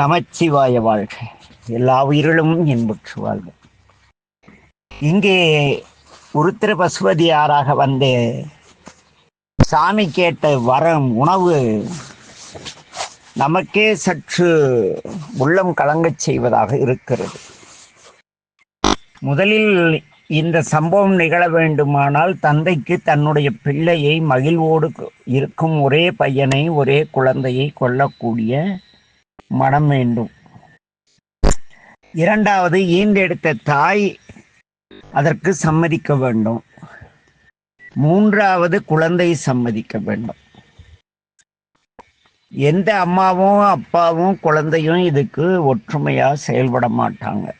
நமச்சிவாய வாழ்க. எல்லா உயிர்களும் இன்புற்று வாழ்க. இங்கே உருத்திர பசுபதியாராக வந்து சாமி கேட்ட வரம் உணவு நமக்கே சற்று உள்ளம் கலங்கச் செய்வதாக இருக்கிறது. முதலில் இந்த சம்பவம் நிகழ வேண்டுமானால் தந்தைக்கு தன்னுடைய பிள்ளையை மகிழ்வோடு இருக்கும் ஒரே பையனை ஒரே குழந்தையை கொல்லக்கூடிய மனம் வேண்டும். இரண்டாவது ஈண்டெடுத்த தாய் அதற்கு சம்மதிக்க வேண்டும். மூன்றாவது குழந்தை சம்மதிக்க வேண்டும். எந்த அம்மாவும் அப்பாவும் குழந்தையும் இதுக்கு ஒற்றுமையா செயல்பட மாட்டாங்க.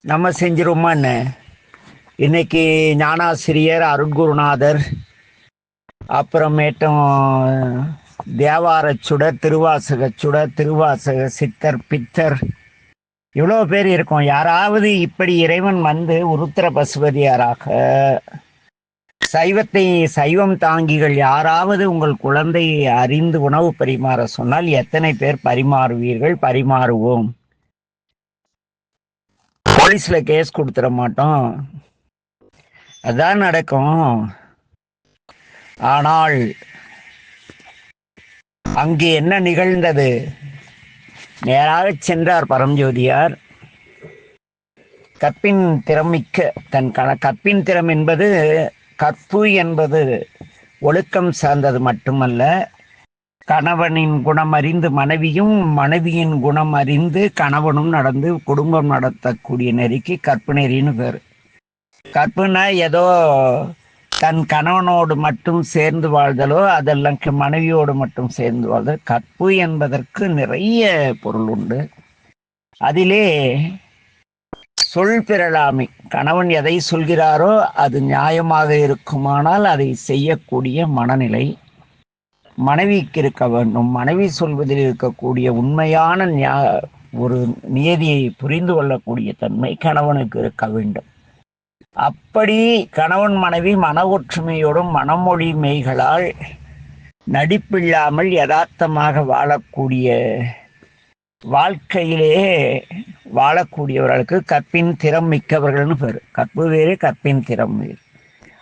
நம்ம செஞ்சிருவோமா என்ன? இன்னைக்கு ஞானாசிரியர் அருட்குருநாதர் அப்புறமேட்டும் தேவார சுடர் திருவாசக சுடர் திருவாசக சித்தர் பித்தர். இவ்வளோ பேர் இருக்கும். யாராவது இப்படி இறைவன் வந்து உருத்திர பசுபதியாராக சைவத்தை சைவம் தாங்கிகள் யாராவது உங்கள் குழந்தையை அறிந்து உணவு பரிமாற சொன்னால் எத்தனை பேர் பரிமாறுவீர்கள்? பரிமாறுவோம். போலீஸ்ல கேஸ் கொடுத்துட மாட்டோம். அதான் நடக்கும். ஆனால் அங்கே என்ன நிகழ்ந்தது? நேராக சென்றார் பரம்ஜோதியார் கற்பின் திறமிக்க தன் கண கற்பின் திறம் என்பது கற்பு என்பது ஒழுக்கம் சார்ந்தது மட்டுமல்ல கணவனின் குணம் அறிந்து மனைவியும் மனைவியின் குணம் அறிந்து கணவனும் நடந்து குடும்பம் நடத்தக்கூடிய நெறிக்கு கற்பு நெறின்னு பேர். கற்புனா ஏதோ தன் கணவனோடு மட்டும் சேர்ந்து வாழ்தலோ அதெல்லாம் மனைவியோடு மட்டும் சேர்ந்து வாழ்தல். கற்பு என்பதற்கு நிறைய பொருள் உண்டு. அதிலே சொல் பிறழாமை. கணவன் எதை சொல்கிறாரோ அது நியாயமாக இருக்குமானால் அதை செய்யக்கூடிய மனநிலை. மனைவிக்கு இருக்க வேண்டும். மனைவி சொல்வதில் இருக்கக்கூடிய உண்மையான நியா- ஒரு நியதியை புரிந்து கொள்ளக்கூடிய தன்மை கணவனுக்கு இருக்க வேண்டும். அப்படி கணவன் மனைவி மன ஒற்றுமையோடும் மனமொழி மெய்களால் நடிப்பில்லாமல் யதார்த்தமாக வாழக்கூடிய வாழ்க்கையிலே வாழக்கூடியவர்களுக்கு கற்பின் திறம் மிக்கவர்கள்னு பேர். கற்பு வேறு கற்பின் திறம் வேறு.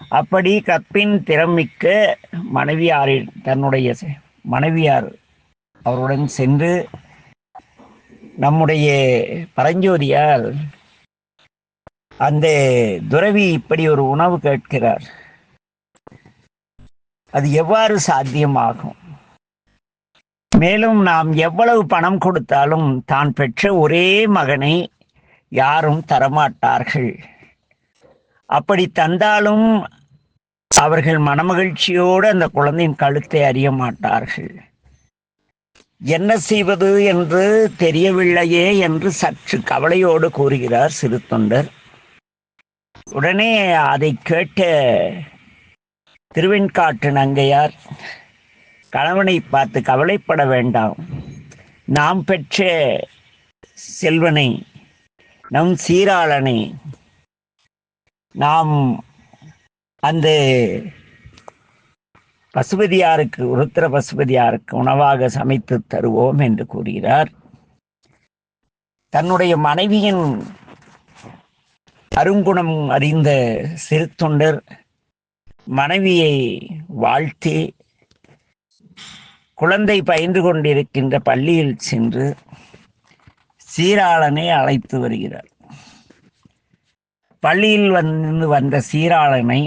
அப்படி கற்பின் திறம் மிக்க மனைவியாரின் தன்னுடைய செ- மனைவியார் அவருடன் சென்று நம்முடைய பரஞ்சோதியால் அந்த துறவி இப்படி ஒரு உணவு கேட்கிறார். அது எவ்வாறு சாத்தியமாகும்? மேலும் நாம் எவ்வளவு பணம் கொடுத்தாலும் தான் பெற்ற ஒரே மகனை யாரும் தரமாட்டார்கள். அப்படி தந்தாலும் அவர்கள் மனமகிழ்ச்சியோடு அந்த குழந்தையின் கழுத்தை அறிய மாட்டார்கள். என்ன செய்வது என்று தெரியவில்லையே என்று சற்று கவலையோடு கூறுகிறார் சிறு தொண்டர். உடனே அதை கேட்ட திருவெண்காட்டு நங்கையார் கணவனை பார்த்து கவலைப்பட வேண்டாம். நாம் பெற்ற செல்வனை நம் சீராளனை நாம் அந்த பசுபதியாருக்கு உருத்திர பசுபதியாருக்கு உணவாக சமைத்து தருவோம் என்று கூறுகிறார். தன்னுடைய மனைவியின் அருங்குணம் அறிந்த சிறு தொண்டர் மனைவியை வாழ்த்தி குழந்தை பயின்று கொண்டிருக்கின்ற பள்ளியில் சென்று சீராளனை அழைத்து வருகிறார். பள்ளியில் வந்து வந்த சீராளனை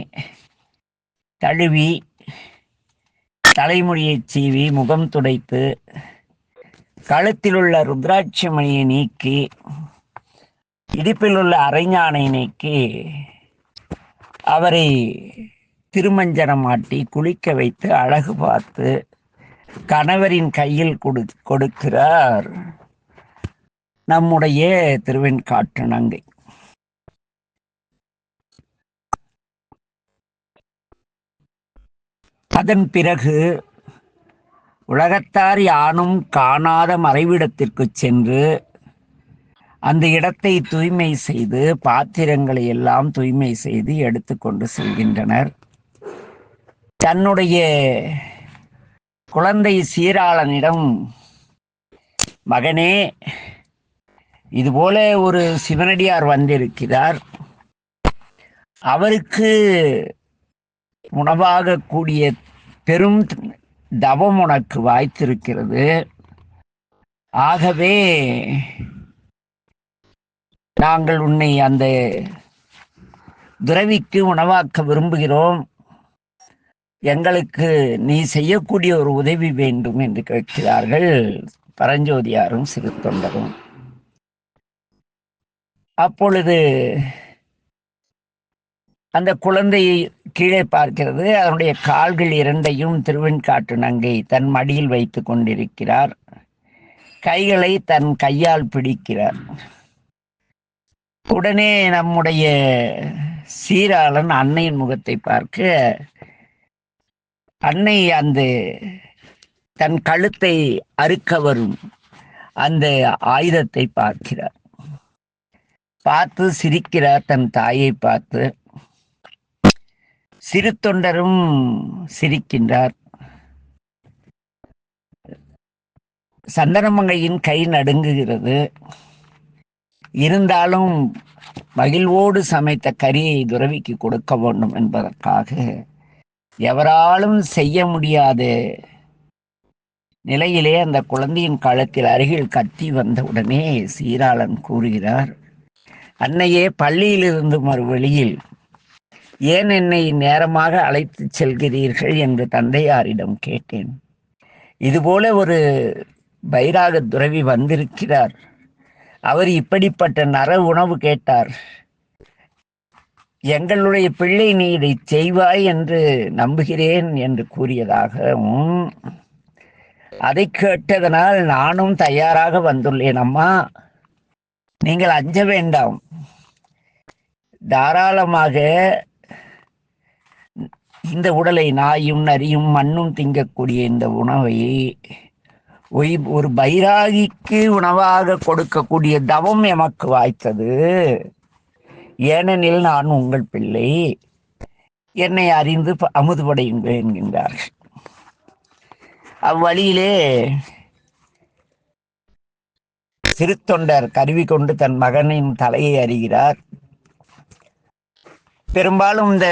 தழுவி தலைமுடியைச் சீவி முகம் துடைத்து கழுத்தில் உள்ள ருத்ராட்சி மணியை நீக்கி இடிப்பில் உள்ள அரைஞானை நீக்கி அவரை திருமஞ்சனம் ஆட்டி குளிக்க வைத்து அழகு பார்த்து கணவரின் கையில் கொடு கொடுக்கிறார். நம்முடைய திருவெண்காட்டு நங்கை. அதன் பிறகு உலகத்தார் யானும் காணாத மறைவிடத்திற்கு சென்று அந்த இடத்தை தூய்மை செய்து பாத்திரங்களை எல்லாம் தூய்மை செய்து எடுத்துக்கொண்டு செல்கின்றனர். தன்னுடைய குழந்தை சீராளனிடம் மகனே இதுபோல ஒரு சிவனடியார் வந்திருக்கிறார். அவருக்கு உணவாக கூடிய பெரும் தவம் உனக்கு வாய்த்திருக்கிறது. ஆகவே நாங்கள் உன்னை அந்த துறவிக்கு உணவாக்க விரும்புகிறோம். எங்களுக்கு நீ செய்யக்கூடிய ஒரு உதவி வேண்டும் என்று கேட்கிறார்கள். பரஞ்சோதியாரும் சிறு தொண்டரும் அப்பொழுது அந்த குழந்தையை கீழே பார்க்கிறது. அதனுடைய கால்கள் இரண்டையும் திருவெண்காட்டு நங்கை தன் மடியில் வைத்து கொண்டிருக்கிறார். கைகளை தன் கையால் பிடிக்கிறார். உடனே நம்முடைய சீராளன் அன்னையின் முகத்தை பார்க்க அன்னை அந்த தன் கழுத்தை அறுக்க வரும் அந்த ஆயுதத்தை பார்க்கிறார். பார்த்து சிரிக்கிறார் தன் தாயை பார்த்து. சிறு தொண்டரும் சிரிக்கின்றார். சந்தனமங்கையின் கை நடுங்குகிறது. இருந்தாலும் மகிழ்வோடு சமைத்த கரியை துறவிக்கு கொடுக்க வேண்டும் என்பதற்காக எவராலும் செய்ய முடியாத நிலையிலே அந்த குழந்தையின் காலத்தில் அருகில் கத்தி வந்தவுடனே சீராளன் கூறுகிறார் அன்னையே பள்ளியிலிருந்து மறுவழியில் ஏன் என்னை நேரமாக அழைத்துச் செல்கிறீர்கள்? என்று தந்தையாரிடம் கேட்டேன். இதுபோல ஒரு பைராக துறவி வந்திருக்கிறார். அவர் இப்படிப்பட்ட நர உணவு கேட்டார். எங்களுடைய பிள்ளை நீ இதை செய்வாய் என்று நம்புகிறேன் என்று கூறியதாகவும் அதை கேட்டதனால் நானும் தயாராக வந்துள்ளேன் அம்மா. நீங்கள் அஞ்ச வேண்டாம். தாராளமாக இந்த உடலை நாயும் நரியும் மண்ணும் திங்கக்கூடிய இந்த உணவை ஒரு பைராகிக்கு உணவாக கொடுக்கக்கூடிய தவம் எமக்கு வாய்த்தது. ஏனெனில் நான் உங்கள் பிள்ளை. என்னை அறிந்து ப- அமுதுபடையுங்கள் என்கின்றார்கள். அவ்வழியிலே சிறு தொண்டர் கருவி கொண்டு தன் மகனின் தலையை அறிகிறார். பெரும்பாலும் இந்த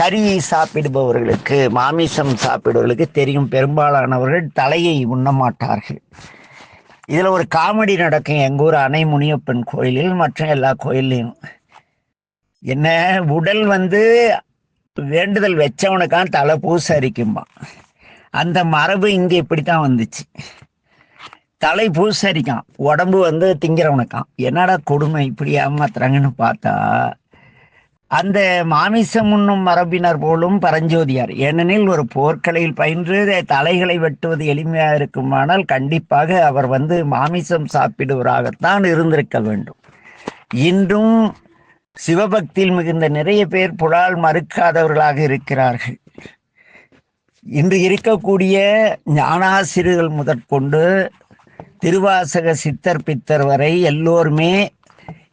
கறி சாப்பிடுபவர்களுக்கு மாமிசம் சாப்பிடுபவர்களுக்கு தெரியும். பெரும்பாலானவர்கள் தலையை உண்ண மாட்டார்கள் இதில் ஒரு காமெடி நடக்கும். எங்கள் ஊர் அணை முனியப்பன் கோயிலில் மற்ற எல்லா கோயில்லையும். என்ன உடல் வந்து வேண்டுதல் வச்சவனுக்கான் தலை பூசரிக்குமா அந்த மரபு இங்கே இப்படி தான் வந்துச்சு. தலை பூசரிக்கான். உடம்பு வந்து திங்கிறவனுக்கான். என்னடா கொடுமை இப்படி ஏமாத்துறாங்கன்னு பார்த்தா அந்த மாமிசம் உண்ணும் மரபினர் போலும் பரஞ்சோதியார். ஏனெனில் ஒரு போர்க்கலையில் பயின்று தலைகளை வெட்டுவது எளிமையாக இருக்குமானால் கண்டிப்பாக அவர் வந்து மாமிசம் சாப்பிடுவராகத்தான் இருந்திருக்க வேண்டும். இன்றும் சிவபக்தியில் மிகுந்த நிறைய பேர் புலால் மறுக்காதவர்களாக இருக்கிறார்கள். இன்று இருக்கக்கூடிய ஞானாசிரியர்கள் முதற்கொண்டு திருவாசக சித்தர் பித்தர் வரை எல்லோருமே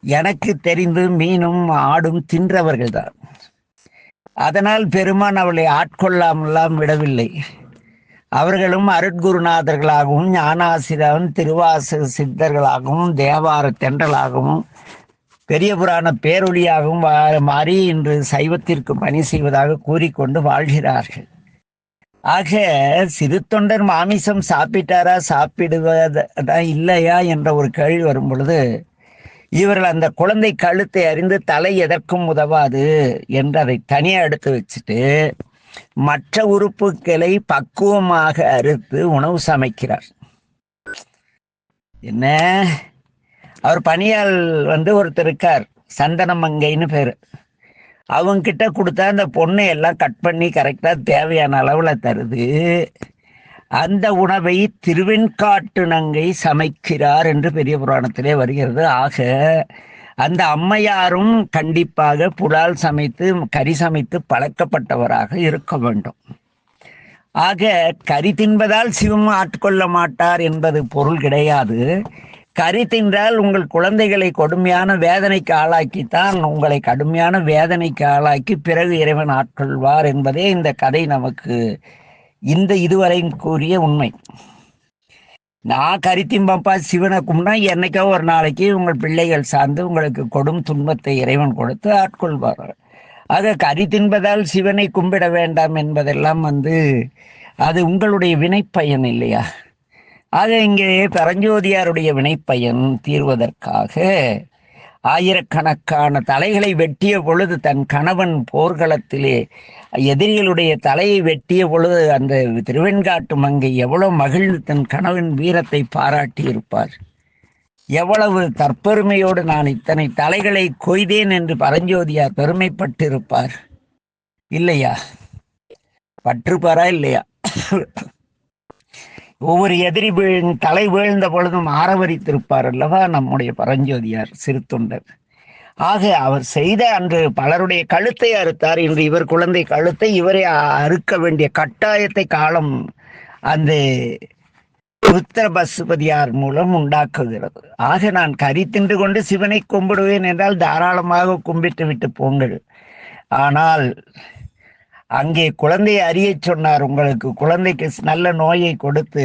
எனக்கு தெரிந்து மீனும் ஆடும் தின்றவர்கள் தான் அதனால் பெருமான் அவளை ஆட்கொள்ளாமலாம் விடவில்லை. அவர்களும் அருட்குருநாதர்களாகவும் ஞானாசிரியரும் திருவாசு சித்தர்களாகவும் தேவார தென்றலாகவும் பெரிய புராண பேரொழியாகவும் மாறி இன்று சைவத்திற்கு பணி செய்வதாக கூறிக்கொண்டு வாழ்கிறார்கள். ஆக சிறு தொண்டர் மாமிசம் சாப்பிட்டாரா சாப்பிடுவதா இல்லையா என்ற ஒரு கேள்வி வரும் பொழுது இவர்கள் அந்த குழந்தை கழுத்தை அறிந்து தலை எதற்கும் உதவாது என்று அதை தனியாக எடுத்து வச்சுட்டு மற்ற உறுப்புகளை பக்குவமாக அறுத்து உணவு சமைக்கிறார். என்ன? அவர் பணியாள் வந்து ஒருத்தர் இருக்கார் சந்தனமங்கைன்னு பேர். அவங்க கிட்ட கொடுத்தா அந்த பொண்ணை எல்லாம் கட் பண்ணி கரெக்டாக தேவையான அளவில் தருது. அந்த உணவை திருவெண்காட்டு நங்கை சமைக்கிறார் என்று பெரிய புராணத்திலே வருகிறது. ஆக அந்த அம்மையாரும் கண்டிப்பாக புலால் சமைத்து கறி சமைத்து பழக்கப்பட்டவராக இருக்க வேண்டும். ஆக கறி தின்பதால் சிவம் ஆட்கொள்ள மாட்டார் என்பது பொருள் கிடையாது. கறி தின்றால் உங்கள் குழந்தைகளை கொடுமையான வேதனைக்கு ஆளாக்கித்தான் உங்களை கடுமையான வேதனைக்கு ஆளாக்கி பிறகு இறைவன் ஆட்கொள்வார் என்பதே இந்த கதை நமக்கு இந்த இதுவரையும் கூறிய உண்மை. நான் கரித்திம்பப்பா சிவனை கும்பிட்டா என்னைக்கோ ஒரு நாளைக்கு உங்கள் பிள்ளைகள் சார்ந்து உங்களுக்கு கொடும் துன்பத்தை இறைவன் கொடுத்து ஆட்கொள்வார் ஆக கரி தின்பதால் சிவனை கும்பிட வேண்டாம் என்பதெல்லாம் வந்து அது உங்களுடைய வினைப்பயன் இல்லையா? ஆக இங்கே பரஞ்சோதியாருடைய வினைப்பயன் தீர்வதற்காக ஆயிரக்கணக்கான தலைகளை வெட்டிய பொழுது தன் கணவன் போர்க்களத்திலே எதிரிகளுடைய தலையை வெட்டிய பொழுது அந்த திருவெண்காட்டு மங்கை எவ்வளவு மகிழ்ந்து தன் கணவன் வீரத்தை பாராட்டி இருப்பார் எவ்வளவு தற்பெருமையோடு நான் இத்தனை தலைகளை கொய்தேன் என்று பரஞ்சோதியார் பெருமைப்பட்டிருப்பார். இல்லையா? பற்றுப்பாரா இல்லையா? ஒவ்வொரு எதிரி வீழ் தலை வீழ்ந்த பொழுதும் ஆரவரித்திருப்பார் அல்லவா? நம்முடைய பரஞ்சோதியார் சிறுத்தொண்டர். ஆக அவர் செய்த அன்று பலருடைய கழுத்தை அறுத்தார். இன்று இவர் குழந்தை கழுத்தை இவரை அறுக்க வேண்டிய கட்டாயத்தை காலம் அந்த புத்திர பசுபதியார் மூலம் உண்டாக்குகிறது. ஆக நான் கறி தின்று கொண்டு சிவனை கும்பிடுவேன் என்றால் தாராளமாக கும்பிட்டு விட்டு போங்கள். ஆனால் அங்கே குழந்தையை அறிய சொன்னார் உங்களுக்கு குழந்தைக்கு நல்ல நோயை கொடுத்து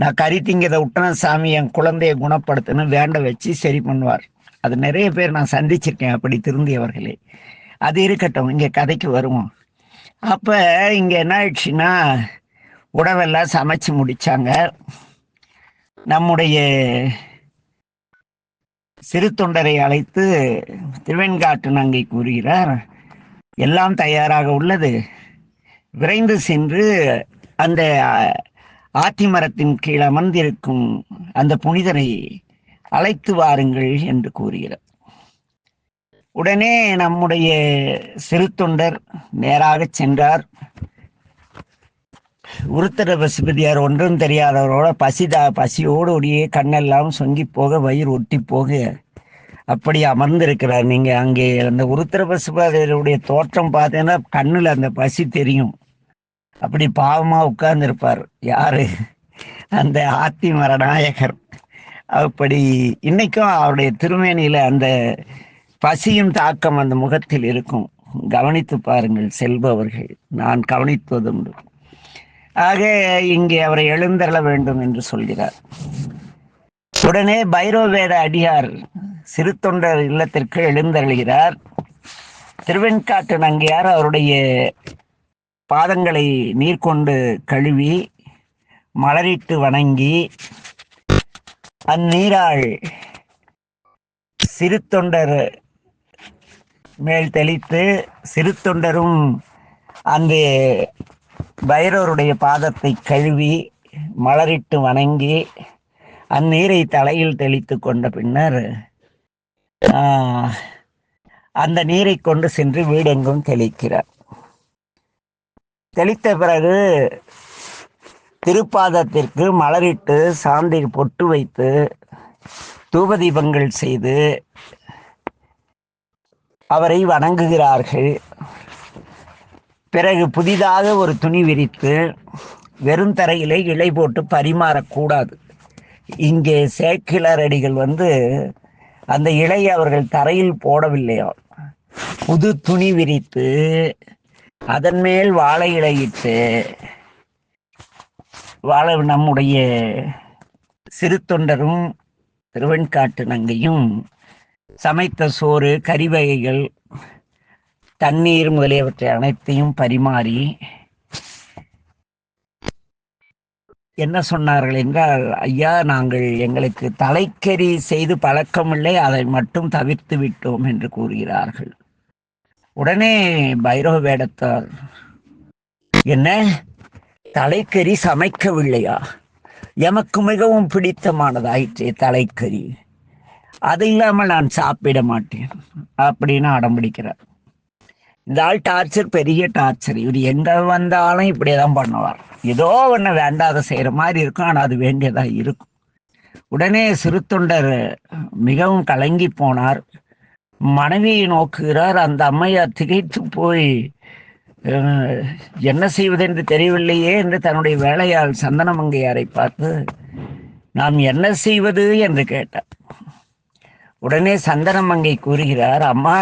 நான் கறி திங்கிறத விட்டன சாமி என் குழந்தையை குணப்படுத்தணும் வேண்ட வச்சு சரி பண்ணுவார். அது நிறைய பேர் நான் சந்திச்சிருக்கேன் அப்படி திருந்தியவர்களே. அது இருக்கட்டும் இங்கே கதைக்கு வருவோம். அப்போ இங்கே என்ன ஆயிடுச்சுன்னா உடவெல்லாம் சமைச்சு முடிச்சாங்க. நம்முடைய சிறு தொண்டரை அழைத்து திருவெண்காட்டு நங்கை கூறுகிறார். எல்லாம் தயாராக உள்ளது. விரைந்து சென்று அந்த ஆத்தி மரத்தின் கீழ் அமர்ந்திருக்கும் அந்த புனிதரை அழைத்து வாருங்கள் என்று கூறுகிறார். உடனே நம்முடைய சிறு தொண்டர் நேராக சென்றார். உருத்தர பசுபதியார் ஒன்றும் தெரியாதவரோட பசிதா பசியோடு ஒடியே கண்ணெல்லாம் சொங்கி போக வயிறு ஒட்டி போக அப்படி அமர்ந்திருக்கிறார். நீங்க அங்கே அந்த உருத்திர தோற்றம் பார்த்தீங்கன்னா கண்ணுல அந்த பசி தெரியும். அப்படி பாவமா உட்கார்ந்திருப்பார். யாரு? அந்த ஆத்தி மரநாயகர். அப்படி இன்னைக்கும் அவருடைய திருமேனியில அந்த பசியும் தாக்கம் அந்த முகத்தில் இருக்கும். கவனித்து பாருங்கள் செல்பவர்கள் நான் கவனித்துவதுண்டு ஆக இங்கே அவரை எழுந்தருள வேண்டும் என்று சொல்கிறார். உடனே பைரோவேத அடியார் சிறு தொண்டர் இல்லத்திற்கு எழுந்தருளுகிறார். திருவெண்காட்டு நங்கையார் அவருடைய பாதங்களை நீர் கொண்டு கழுவி மலரிட்டு வணங்கி அந்நீராள் சிறு தொண்டர் மேல் தெளித்து சிறு தொண்டரும் அந்த பைரவருடைய பாதத்தை கழுவி மலரிட்டு வணங்கி அந்நீரை தலையில் தெளித்து கொண்ட பின்னர் அந்த நீரை கொண்டு சென்று வீடெங்கும் தெளிக்கிறார். தெளித்த பிறகு திருப்பாதத்திற்கு மலரிட்டு சாந்தி பொட்டு வைத்து தூபதீபங்கள் செய்து அவரை வணங்குகிறார்கள். பிறகு புதிதாக ஒரு துணி விரித்து வெறும் தரையிலே இலை போட்டு பரிமாறக்கூடாது. இங்கே சேக்கிலரடிகள் வந்து அந்த இலையை அவர்கள் தரையில் போடவில்லையோ. புது துணி விரித்து அதன் மேல் வாழை இலையிட்டு வாழ நம்முடைய சிறு தொண்டரும் திருவெண்காட்டு நங்கையும் சமைத்த சோறு கறி வகைகள் தண்ணீர் முதலியவற்றை அனைத்தையும் பரிமாறி என்ன சொன்னார்கள் என்றால் ஐயா நாங்கள் எங்களுக்கு தலைக்கறி செய்து பழக்கமில்லை அதை மட்டும் தவிர்த்து விட்டோம் என்று கூறுகிறார்கள். உடனே பைரவ வேடத்தார் என்ன? தலைக்கறி சமைக்கவில்லையா? எமக்கு மிகவும் பிடித்தமானதாயிற்றே தலைக்கறி. அது இல்லாமல் நான் சாப்பிட மாட்டேன் அப்படின்னு அடம்பிடிக்கிறார் இந்த ஆள் டார்ச்சர் பெரிய டார்ச்சர் இவர் எங்க வந்தாலும் இப்படியேதான் பண்ணுவார். ஏதோ ஒன்று வேண்டாத செய்கிற மாதிரி இருக்கும் ஆனால் அது வேண்டியதாக இருக்கும். உடனே சிறுத்தொண்டர் மிகவும் கலங்கி போனார். மனைவியை நோக்குகிறார். அந்த அம்மையார் திகைத்து போய் என்ன என்ன செய்வதென்று தெரியவில்லையே என்று தன்னுடைய வேலையாள் சந்தனமங்கையாரை பார்த்து நாம் என்ன செய்வது? என்று கேட்டார். உடனே சந்தனமங்கை கூறுகிறார் அம்மா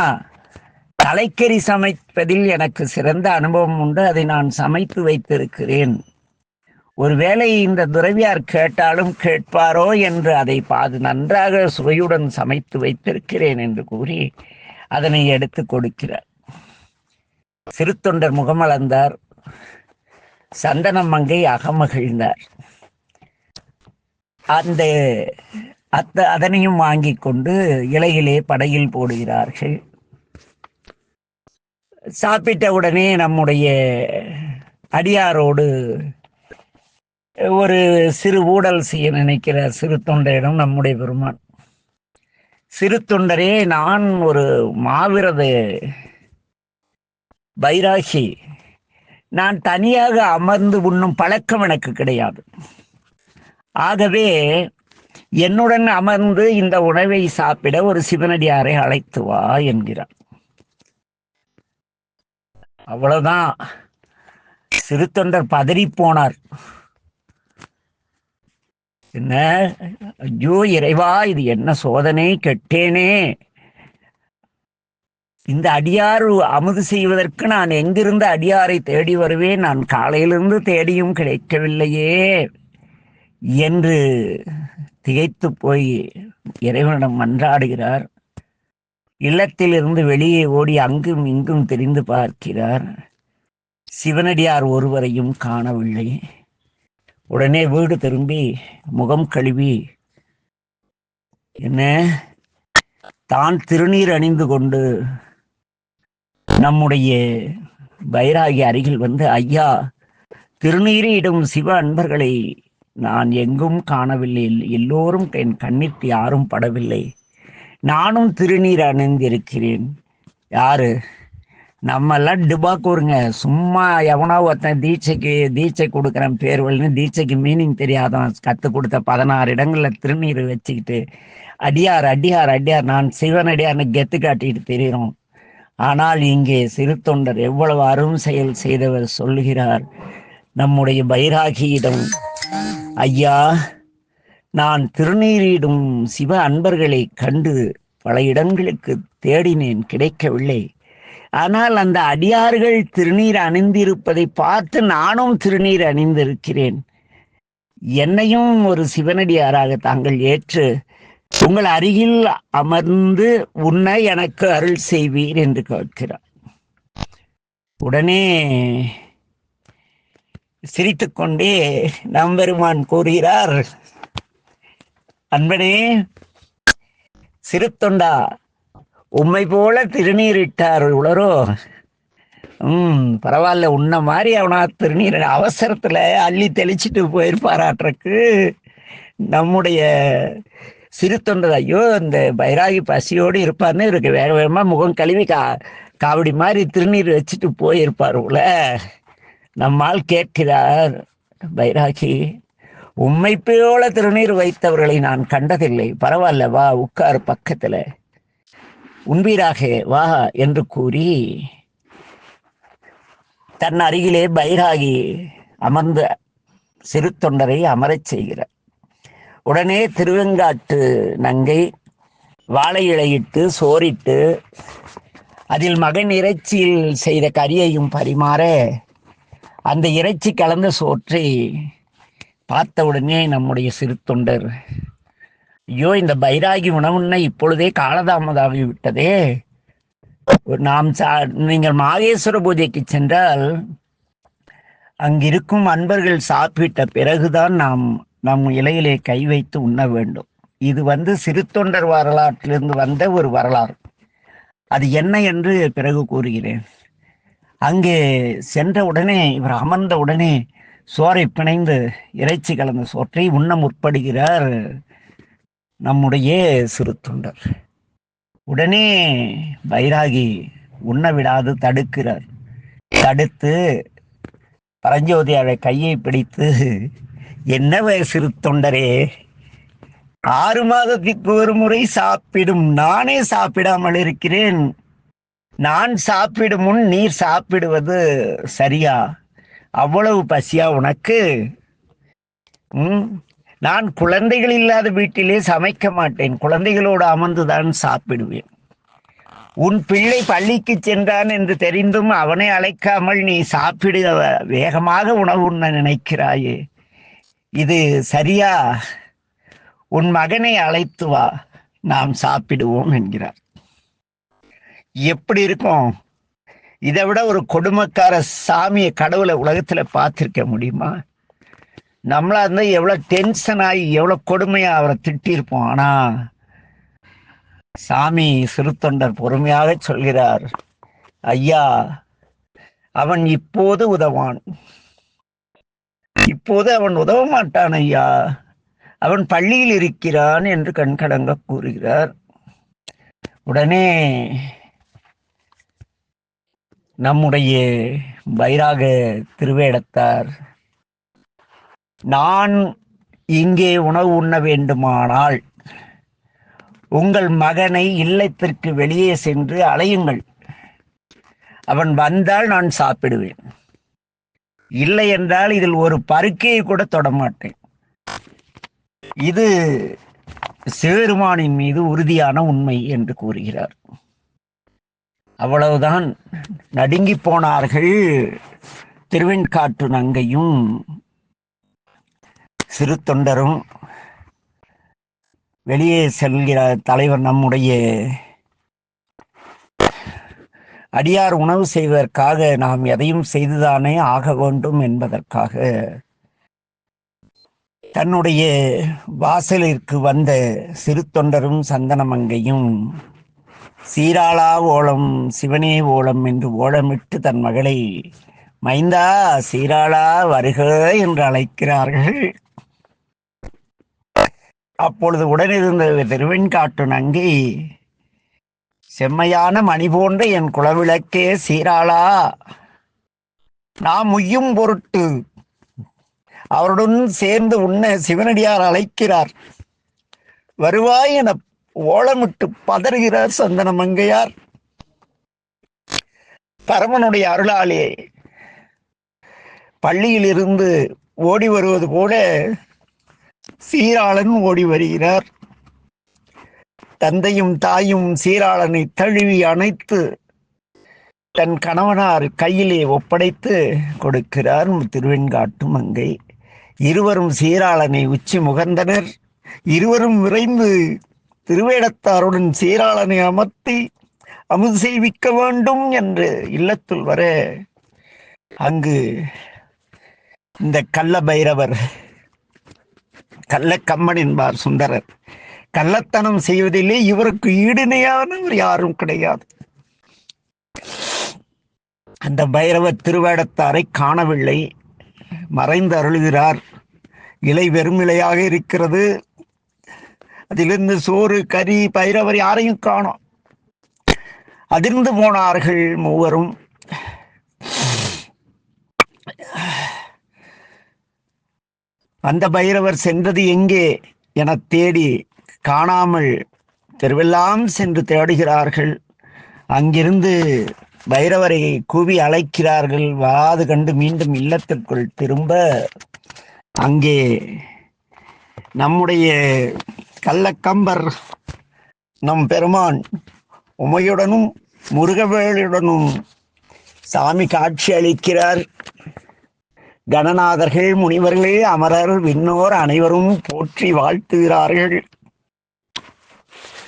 தலைக்கறி சமைப்பதில் எனக்கு சிறந்த அனுபவம் உண்டு. அதை நான் சமைத்து வைத்திருக்கிறேன். ஒருவேளை இந்த துறவியார் கேட்டாலும் கேட்பாரோ என்று அதை பாது நன்றாக சுவையுடன் சமைத்து வைத்திருக்கிறேன் என்று கூறி அதனை எடுத்து கொடுக்கிறார். சிறுத்தொண்டர் முகமளந்தார் சந்தனம் மங்கை அகமகிழ்ந்தார். அந்த அத்த அதனையும் வாங்கி கொண்டு இலையிலே படையில் போடுகிறார்கள். சாப்பிட்ட உடனே நம்முடைய அடியாரோடு ஒரு சிறு ஊடல் செய்ய நினைக்கிற சிறு தொண்டரிடம் நம்முடைய பெருமான் சிறு தொண்டரே நான் ஒரு மாவிரத பைராகி நான் தனியாக அமர்ந்து உண்ணும் பழக்கம் எனக்கு கிடையாது. ஆகவே என்னுடன் அமர்ந்து இந்த உணவை சாப்பிட ஒரு சிவனடியாரை அழைத்து வா என்கிறார். அவ்வளவுதான். சிறுத்தொண்டர் பதறி போனார். என்ன? ஐயோ இறைவா இது என்ன சோதனை? கெட்டேனே. இந்த அடியார் அமுது செய்வதற்கு நான் எங்கிருந்து அடியாரை தேடி வருவேன்? நான் காலையிலிருந்து தேடியும் கிடைக்கவில்லையே என்று திகைத்து போய் இறைவனிடம் மன்றாடுகிறார். இல்லத்திலிருந்து வெளியே ஓடி அங்கும் இங்கும் தெரிந்து பார்க்கிறார். சிவனடியார் ஒருவரையும் காணவில்லை. உடனே வீடு திரும்பி முகம் கழுவி என்ன? தான் திருநீர் அணிந்து கொண்டு நம்முடைய பைராகி அருகில் வந்து ஐயா திருநீரிடும் சிவ அன்பர்களை நான் எங்கும் காணவில்லை. எல்லோரும் என் கண்ணிற்கு யாரும் படவில்லை. நானும் திருநீர் அணிந்திருக்கிறேன். யாரு? நம்மெல்லாம் டிபாக்கூருங்க. சும்மா எவனோ ஒருத்தன் தீட்சைக்கு தீட்சை கொடுக்குறேன் பேர்வல்னு தீட்சைக்கு மீனிங் தெரியாதவன் கற்றுக் கொடுத்த பதினாறு இடங்களில் திருநீர் வச்சுக்கிட்டு அடியார் அடியார் அடியார் நான் சிவன் அடியார்னு கெத்து காட்டிட்டு தெரியும் ஆனால் இங்கே சிறு தொண்டர் எவ்வளவு அரும் செயல் செய்தவர் சொல்லுகிறார். நம்முடைய பைராகியிடம் ஐயா நான் திருநீரிடும் சிவ அன்பர்களை கண்டு பல இடங்களுக்கு தேடினேன் கிடைக்கவில்லை. ஆனால் அந்த அடியார்கள் திருநீர் அணிந்திருப்பதை பார்த்து நானும் திருநீர் அணிந்திருக்கிறேன். என்னையும் ஒரு சிவனடியாராக தாங்கள் ஏற்று உங்கள் அருகில் அமர்ந்து உன்னை எனக்கு அருள் செய்வீர் என்று கேட்கிறார். உடனே சிரித்துக்கொண்டே நம்பெருமான் கூறுகிறார் அன்பனே சிறுத்தொண்டா உம்மை போல திருநீரிட்டார் உளரோ. ம் பரவாயில்ல உன்ன மாதிரி அவனா திருநீர் அவசரத்தில் அள்ளி தெளிச்சிட்டு போயிருப்பாராட்டுறக்கு நம்முடைய சிறுத்தொண்டர் ஐயோ இந்த பைராகி பசியோடு இருப்பார்னு இருக்கு வேக வேகமாக முகம் கழுவி கா காவடி மாதிரி திருநீர் வச்சுட்டு போயிருப்பார் உள்ள நம்மால் கேட்கிறார் பைராகி. உண்மை போல திருநீர் வைத்தவர்களை நான் கண்டதில்லை. பரவாயில்ல வா உட்கார் பக்கத்துல. உண்பீராக வா என்று கூறி தன் அருகிலே பைராகி அமர்ந்த சிறு தொண்டரை அமரச் செய்கிறார். உடனே திருவெங்காட்டு நங்கை வாழை இலையிட்டு சோறிட்டு அதில் மகன் இறைச்சியில் செய்த கறியையும் பரிமாற அந்த இறைச்சி கலந்த சோற்றை பார்த்த உடனே நம்முடைய சிறு தொண்டர் ஐயோ இந்த பைராகி உணவுன்ன இப்பொழுதே காலதாமதாகி விட்டதே. நாம் சா நீங்கள் மாகேஸ்வர பூஜைக்கு சென்றால் அங்கிருக்கும் அன்பர்கள் சாப்பிட்ட பிறகுதான் நாம் நம் இலையிலே கை வைத்து உண்ண வேண்டும். இது வந்து சிறு தொண்டர் வரலாற்றிலிருந்து வந்த ஒரு வரலாறு. அது என்ன என்று பிறகு கூறுகிறேன். அங்கே சென்ற உடனே இவர் அமர்ந்த உடனே சோறை பிணைந்து இறைச்சி கலந்த சோற்றை உண்ண முற்படுகிறார் நம்முடைய சிறு தொண்டர். உடனே வைராகி உண்ண விடாது தடுக்கிறார். தடுத்து பரஞ்சோதியாவை கையை பிடித்து என்ன சிறு தொண்டரே ஆறு மாதத்துக்கு ஒரு முறை சாப்பிடும் நானே சாப்பிடாமல் இருக்கிறேன். நான் சாப்பிடும் முன் நீர் சாப்பிடுவது சரியா? அவ்வளவு பசியா உனக்கு? உம்? நான் குழந்தைகள் இல்லாத வீட்டிலே சமைக்க மாட்டேன். குழந்தைகளோடு அமர்ந்துதான் சாப்பிடுவேன். உன் பிள்ளை பள்ளிக்கு சென்றான் என்று தெரிந்தும் அவனை அழைக்காமல் நீ சாப்பிடுவ வேகமாக உணவு உண்ண நினைக்கிறாயே. இது சரியா? உன் மகனை அழைத்து வா. நாம் சாப்பிடுவோம் என்கிறார். எப்படி இருக்கும்? இதை விட ஒரு கொடுமைக்கார சாமியை கடவுளை உலகத்தில் பார்த்துருக்க முடியுமா? நம்மளா இருந்தால் எவ்வளோ டென்ஷன் ஆகி எவ்வளோ கொடுமையாக அவரை திட்டியிருப்போம். ஆனால் சாமி சிறுத்தொண்டர் பொறுமையாக சொல்கிறார் ஐயா அவன் இப்போது உதவான். இப்போது அவன் உதவ மாட்டான் ஐயா. அவன் பள்ளியில் இருக்கிறான் என்று கண்கலங்க கூறுகிறார். உடனே நம்முடைய வைராக திருவேடத்தார் நான் இங்கே உணவு உண்ண வேண்டுமானால் உங்கள் மகனை இல்லத்திற்கு வெளியே சென்று அலையுங்கள். அவன் வந்தால் நான் சாப்பிடுவேன். இல்லை என்றால் இதில் ஒரு பருக்கையை கூட தொடமாட்டேன். இது சேருமானின் மீது உறுதியான உண்மை என்று கூறுகிறார். அவ்வளவுதான். நடுங்கி போனார்கள். திருவெண்காட்டு நங்கையும் சிறு தொண்டரும் வெளியே செல்கிற தலைவர் நம்முடைய அடியார் உணவு செய்வதற்காக நாம் எதையும் செய்துதானே ஆக வேண்டும் என்பதற்காக தன்னுடைய வாசலிற்கு வந்த சிறு தொண்டரும் சந்தனமங்கையும் சீராளா ஓலம் சிவனே ஓலம் என்று ஓலமிட்டு தன் மகளை மைந்தா சீராளா வருக என்று அழைக்கிறார்கள். அப்பொழுது உடனிருந்த திருவெண்காட்டு நங்கை செம்மையான மணி போன்ற என் குலவிளக்கே சீராளா நாம் உய்யும் பொருட்டு அவருடன் சேர்ந்து உண்ண சிவனடியார் அழைக்கிறார். வருவாய் என ஓலமிட்டு பதறுகிறார் சந்தன மங்கையார் பரமனுடைய அருளாலே பள்ளியில் இருந்து ஓடி வருவது போல சீராளன் ஓடி வருகிறார். தந்தையும் தாயும் சீராளனை தழுவி அணைத்து தன் கணவனார் கையிலே ஒப்படைத்து கொடுக்கிறார். திருவெண்காட்டு மங்கை. இருவரும் சீராளனை உச்சி முகர்ந்தனர். இருவரும் விரைந்து திருவேடத்தாருடன் சீராளனை அமர்த்தி அமுது செய்விக்க வேண்டும் என்று இல்லத்துள் வர அங்கு இந்த கள்ள பைரவர் கள்ளக்கம்மன் என்பார் சுந்தரர் கள்ளத்தனம் செய்வதிலே இவருக்கு ஈடுணையானவர் யாரும் கிடையாது. அந்த பைரவர் திருவேடத்தாரை காணவில்லை. மறைந்து அருளுகிறார். இலை வெறும் இலையாக இருக்கிறது. அதிலிருந்து சோறு கறி பைரவர் யாரையும் காணோம். அதிர்ந்து போனார்கள் மூவரும். அந்த பைரவர் சென்றது எங்கே என தேடி காணாமல் தெருவெல்லாம் சென்று தேடுகிறார்கள். அங்கிருந்து பைரவரை கூவி அழைக்கிறார்கள். வாது கண்டு மீண்டும் இல்லத்திற்குள் திரும்ப அங்கே நம்முடைய கள்ளக்கம்பர். நம் பெருமான் உமையுடனும் முருகவேலுடனும் சாமி காட்சி அளிக்கிறார். கணநாதர்கள் முனிவர்கள் அமரர் விண்ணோர் அனைவரும் போற்றி வாழ்த்துகிறார்கள்.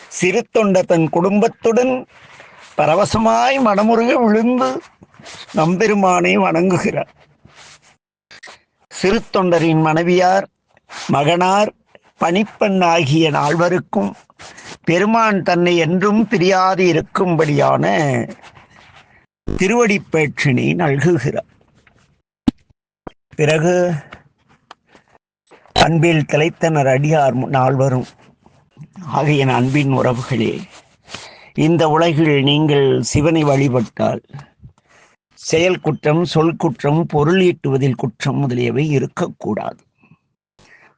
சிறு தொண்ட தன் குடும்பத்துடன் பரவசமாய் மனமுருக விழுந்து நம்பெருமானை வணங்குகிறார். சிறு தொண்டரின் மனைவியார் மகனார் பணிப்பெண்ணாகிய நால்வருக்கும் பெருமான் தன்னை என்றும் பிரியாது இருக்கும்படியான திருவடிப்பேற்றினை நல்குகிறார். பிறகு அன்பில் திளைத்தனர் அடியார் நால்வரும். ஆகிய அன்பின் உறவுகளே இந்த உலகில் நீங்கள் சிவனை வழிபட்டால் செயல் குற்றம் சொல் குற்றம் பொருள் ஈட்டுவதில் குற்றம் முதலியவை இருக்கக்கூடாது.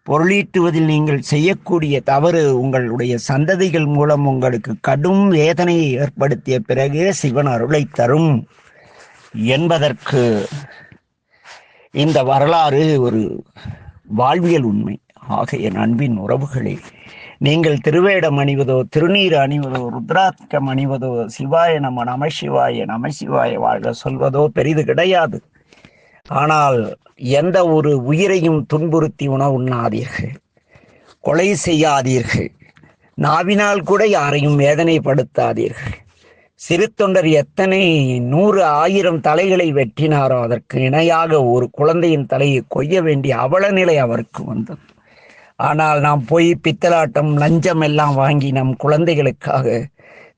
பொருளீட்டுவதில் நீங்கள் செய்யக்கூடிய தவறு உங்களுடைய சந்ததிகள் மூலம் உங்களுக்கு கடும் வேதனையை ஏற்படுத்திய பிறகே சிவன் அருளை தரும் என்பதற்கு இந்த வரலாறு ஒரு வாழ்வியல் உண்மை. ஆக அன்பின் உறவுகளே நீங்கள் திருவேடம் அணிவதோ திருநீர் அணிவதோ ருத்ராட்சம் அணிவதோ சிவாய நம நம சிவாய நம சிவாய வாழ்க சொல்வதோ பெரிது கிடையாது. ஆனால் எந்த ஒரு உயிரையும் துன்புறுத்தி உணவு உண்ணாதீர்கள் கொலை செய்யாதீர்கள். நாவினால் கூட யாரையும் வேதனைப்படுத்தாதீர்கள். சிறு தொண்டர் எத்தனை நூறு ஆயிரம் தலைகளை வெட்டினாரோ அதற்கு இணையாக ஒரு குழந்தையின் தலையை கொய்ய வேண்டிய அவல நிலை அவருக்கு வந்தது. ஆனால் நாம் போய் பித்தலாட்டம் லஞ்சம் எல்லாம் வாங்கி நம் குழந்தைகளுக்காக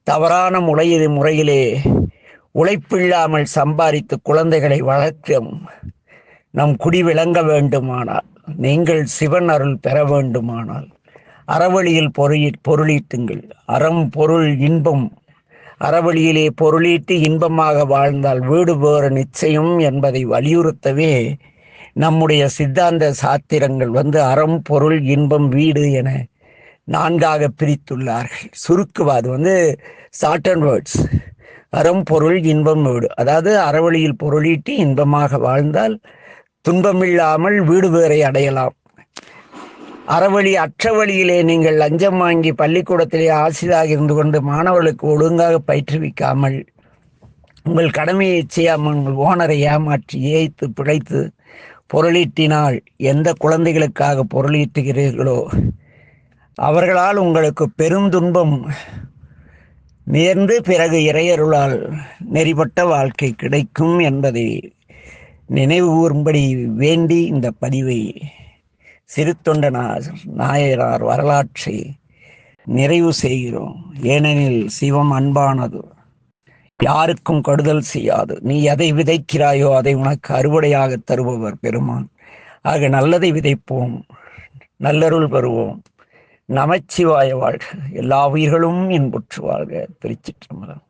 தவறான முறையில் முறையிலே உழைப்பில்லாமல் சம்பாதித்து குழந்தைகளை வளர்க்கும் நம் குடி விளங்க வேண்டுமானால் நீங்கள் சிவன் அருள் பெற வேண்டுமானால் அறவழியில் பொருளி பொருளீட்டுங்கள். அறம் பொருள் இன்பம். அறவழியிலே பொருளீட்டு இன்பமாக வாழ்ந்தால் வீடு வேறு நிச்சயம் என்பதை வலியுறுத்தவே நம்முடைய சித்தாந்த சாத்திரங்கள் வந்து அறம் பொருள் இன்பம் வீடு என நான்காக பிரித்துள்ளார்கள். சுருக்குவாது வந்து ஷார்ட் அண்ட் வேர்ட்ஸ் அறம் பொருள் இன்பம் வீடு. அதாவது அறவழியில் பொருளீட்டி இன்பமாக வாழ்ந்தால் துன்பமில்லாமல் வீடு வேறை அடையலாம். அறவழி அற்ற வழியிலே நீங்கள் லஞ்சம் வாங்கி பள்ளிக்கூடத்திலே ஆசிரியராக இருந்து கொண்டு மாணவர்களுக்கு ஒழுங்காக பயிற்றுவிக்காமல் உங்கள் கடமையை செய்யாமல் உங்கள் ஓனரை ஏமாற்றி ஏய்த்து பிழைத்து பொருளீட்டினால் எந்த குழந்தைகளுக்காக பொருளீட்டுகிறீர்களோ? அவர்களால் உங்களுக்கு பெருந்துன்பம் நேர்ந்து பிறகு இறையருளால் நெறிப்பட்ட வாழ்க்கை கிடைக்கும் என்பதை நினைவு கூறும்படி வேண்டி இந்த பதிவை சிறு தொண்டனார் நாயனார் வரலாற்றை நிறைவு செய்கிறோம். ஏனெனில் சிவம் அன்பானது. யாருக்கும் கடுதல் செய்யாது. நீ எதை விதைக்கிறாயோ அதை உனக்கு அறுவடையாக தருபவர் பெருமான். ஆக நல்லதை விதைப்போம். நல்லருள் பெறுவோம். நமச்சிவாய வாழ்க. எல்லா உயிர்களும் இன்புற்று வாழ்க. திருச்சிற்றம்பலம்.